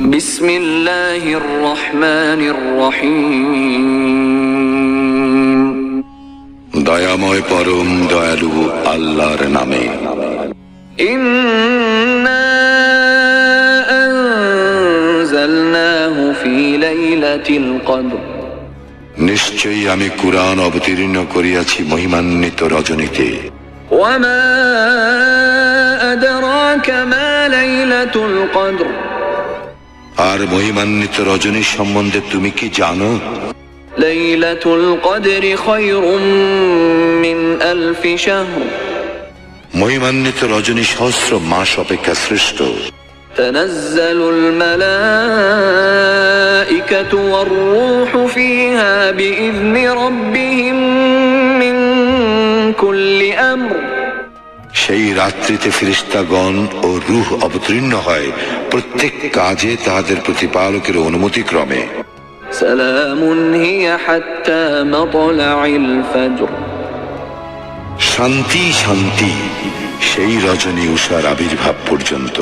بسم الله الرحمن الرحيم দয়াময় পরম দয়ালু আল্লাহর নামে إنا أنزلناه في ليلة القدر নিশ্চয়ই আমি কুরআন অবতীর্ণ করিয়াছি মহিমান্বিত রজনীতে وما أدراك ما ليلة القدر আর মহিমান্বিত রজনী সম্বন্ধে তুমি কি জানো ليلة القدر خير من ألف شهر মহিমান্বিত রজনী সহস্র মাস অপেক্ষা শ্রেষ্ঠ تنزل الملائكة والروح فيها بإذن ربهم من كل أمر সেই রাত্রিতে ফিরিস্তাগণ ও রুহ অবতীর্ণ হয় প্রত্যেক কাজে তাদের প্রতিপালকের অনুমতি ক্রমে শান্তি শান্তি সেই রজনী উষার আবির্ভাব পর্যন্ত।